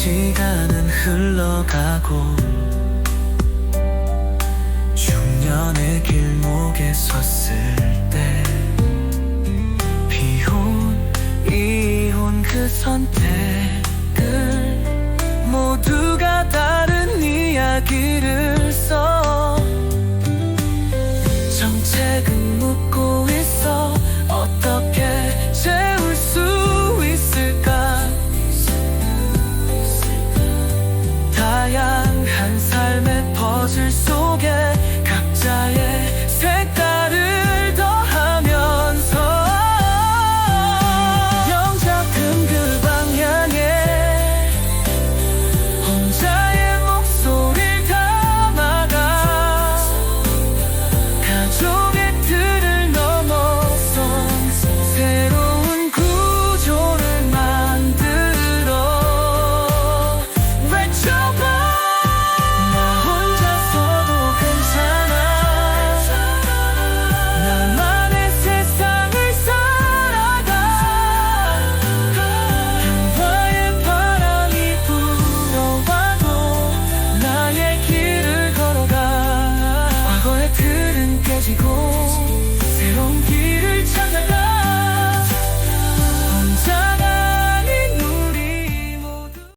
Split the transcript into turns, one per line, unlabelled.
시간은 흘러가고 중년의 길목에 섰을 때 비혼 이혼 그 선택을 모두가 다른 이야기를 써. 정책은 묻고 벗을 수